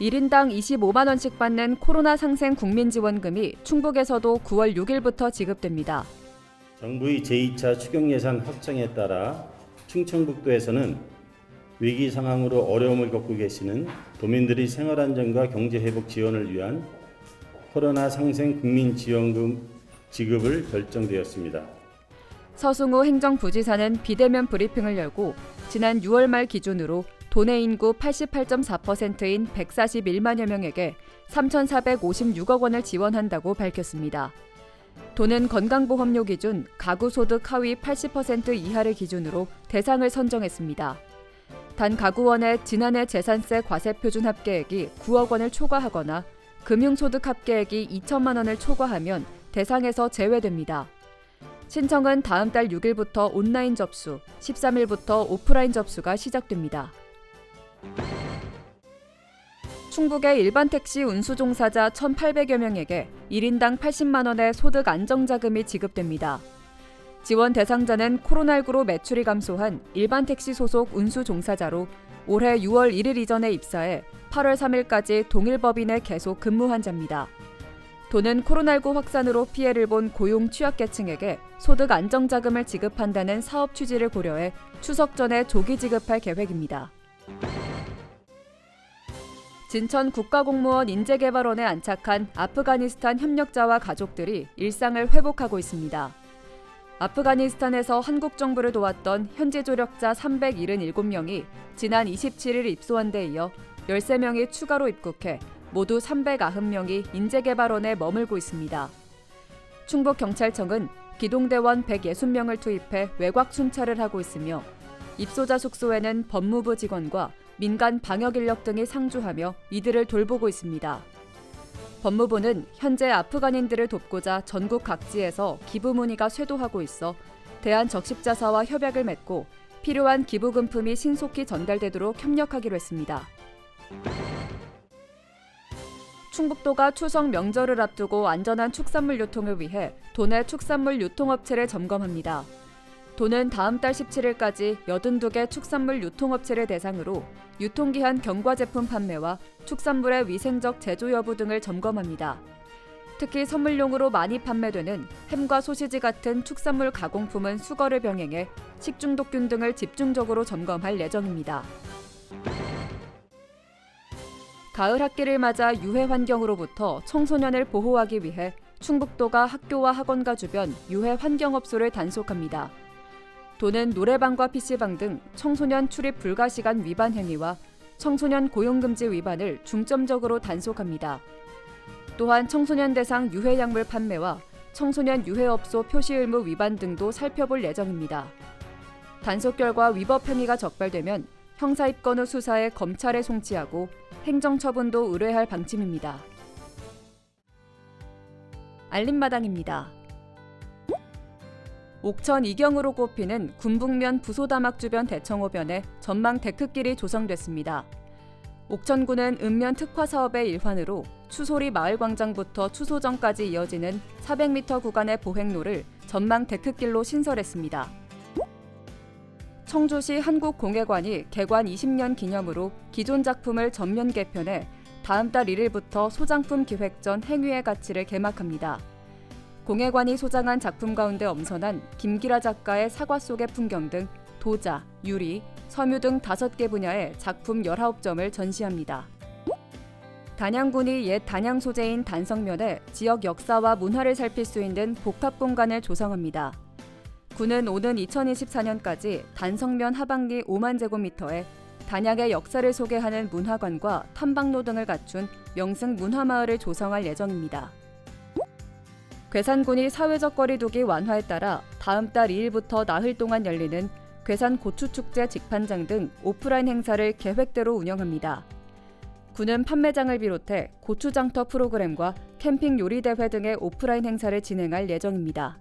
1인당 25만 원씩 받는 코로나 상생 국민지원금이 충북에서도 9월 6일부터 지급됩니다. 정부의 제2차 추경 예산 확정에 따라 충청북도에서는 위기 상황으로 어려움을 겪고 계시는 도민들의 생활 안정과 경제 회복 지원을 위한 코로나 상생 국민 지원금 지급을 결정되었습니다. 서승우 행정부지사는 비대면 브리핑을 열고 지난 6월 말 기준으로 도내 인구 88.4%인 141만여 명에게 3,456억 원을 지원한다고 밝혔습니다. 도는 건강보험료 기준 가구 소득 하위 80% 이하를 기준으로 대상을 선정했습니다. 단 가구원의 지난해 재산세 과세 표준 합계액이 9억 원을 초과하거나 금융소득 합계액이 2천만 원을 초과하면 대상에서 제외됩니다. 신청은 다음 달 6일부터 온라인 접수, 13일부터 오프라인 접수가 시작됩니다. 충북의 일반 택시 운수 종사자 1,800여 명에게 1인당 80만 원의 소득 안정 자금이 지급됩니다. 지원 대상자는 코로나19로 매출이 감소한 일반 택시 소속 운수 종사자로 올해 6월 1일 이전에 입사해 8월 3일까지 동일 법인에 계속 근무 환자입니다. 도는 코로나19 확산으로 피해를 본 고용 취약계층에게 소득 안정자금을 지급한다는 사업 취지를 고려해 추석 전에 조기 지급할 계획입니다. 진천 국가공무원 인재개발원에 안착한 아프가니스탄 협력자와 가족들이 일상을 회복하고 있습니다. 아프가니스탄에서 한국 정부를 도왔던 현지 조력자 377명이 지난 27일 입소한 데 이어 13명이 추가로 입국해 모두 390명이 인재개발원에 머물고 있습니다. 충북경찰청은 기동대원 160명을 투입해 외곽 순찰을 하고 있으며 입소자 숙소에는 법무부 직원과 민간 방역 인력 등이 상주하며 이들을 돌보고 있습니다. 법무부는 현재 아프간인들을 돕고자 전국 각지에서 기부 문의가 쇄도하고 있어 대한적십자사와 협약을 맺고 필요한 기부금품이 신속히 전달되도록 협력하기로 했습니다. 충북도가 추석 명절을 앞두고 안전한 축산물 유통을 위해 도내 축산물 유통업체를 점검합니다. 도는 다음 달 17일까지 82개 축산물 유통업체를 대상으로 유통기한 경과 제품 판매와 축산물의 위생적 제조 여부 등을 점검합니다. 특히 선물용으로 많이 판매되는 햄과 소시지 같은 축산물 가공품은 수거를 병행해 식중독균 등을 집중적으로 점검할 예정입니다. 가을 학기를 맞아 유해 환경으로부터 청소년을 보호하기 위해 충북도가 학교와 학원가 주변 유해 환경업소를 단속합니다. 도는 노래방과 PC방 등 청소년 출입 불가 시간 위반 행위와 청소년 고용금지 위반을 중점적으로 단속합니다. 또한 청소년 대상 유해 약물 판매와 청소년 유해업소 표시 의무 위반 등도 살펴볼 예정입니다. 단속 결과 위법 행위가 적발되면 형사 입건 후 수사해 검찰에 송치하고 행정처분도 의뢰할 방침입니다. 알림마당입니다. 옥천 이경으로 꼽히는 군북면 부소다막 주변 대청호변에 전망 데크길이 조성됐습니다. 옥천군은 읍면 특화 사업의 일환으로 추소리 마을광장부터 추소정까지 이어지는 400m 구간의 보행로를 전망 데크길로 신설했습니다. 청주시 한국공예관이 개관 20년 기념으로 기존 작품을 전면 개편해 다음 달 1일부터 소장품 기획전 행위의 가치를 개막합니다. 공예관이 소장한 작품 가운데 엄선한 김기라 작가의 사과 속의 풍경 등 도자, 유리, 섬유 등 5개 분야의 작품 19점을 전시합니다. 단양군이 옛 단양 소재인 단성면에 지역 역사와 문화를 살필 수 있는 복합 공간을 조성합니다. 군은 오는 2024년까지 단성면 하방리 5만 제곱미터에 단양의 역사를 소개하는 문화관과 탐방로 등을 갖춘 명승 문화마을을 조성할 예정입니다. 괴산군이 사회적 거리두기 완화에 따라 다음 달 2일부터 나흘 동안 열리는 괴산 고추축제 직판장 등 오프라인 행사를 계획대로 운영합니다. 군은 판매장을 비롯해 고추장터 프로그램과 캠핑 요리 대회 등의 오프라인 행사를 진행할 예정입니다.